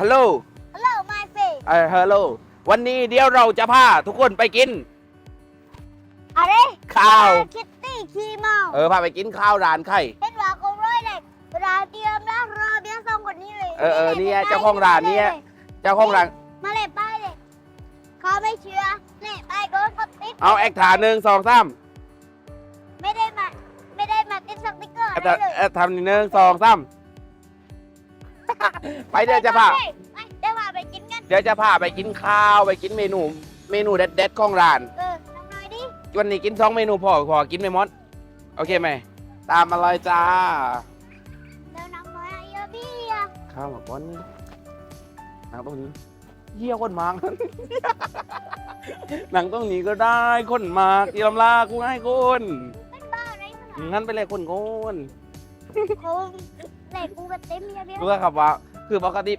ฮัลโหล Hello my face เออฮัลโหล วันนี้เดี๋ยวเราจะพาทุกคนไปกิน อะไรข้าว คิตตี้คีเมาเออ พาไปกินข้าวร้านไข่ เห็นว่าเขาร้อยเลยเวลาเตรียมแล้วรอเบี้ยส่งคนนี้เลยเออเออเนี่ยเจ้าของร้านเนี่ย เจ้าของร้าน มาเลยป้ายเลยเขาไม่เชื่อเนี่ยป้ายโดนเขาติดเอาแอคถาหนึ่งสองสามไม่ได้มา ไม่ได้มาติดสติ๊กเกอร์แอคอะไรเลยแอคทำหนึ่งสองสาม ไปเดี๋ยวจะพา ไปเดี๋ยวพาไปกินกัน เดี๋ยวจะพาไปกินข้าวไปกินเมนู เมนูเด็ดๆของร้าน เออทำหน่อยดิวันนี้กินสองเมนูพอพอกินไม่หมด โอเคไหม ตามมาเลยจ้า เดี๋ยวน้ำน้อยอะเยอะพี่อะข้าวมาก้อนนี้หนังตรงนี้ เยี่ยคนมากหนังตรงนี้ก็ได้คนมากตีลำลากูให้คนเป็นบ้าอะไรมึงงั้นไปเลยคนโกนอะกู เหล็กกูกระเต็มเยอะเบี้ยกูก็ขับว่าคือปกติ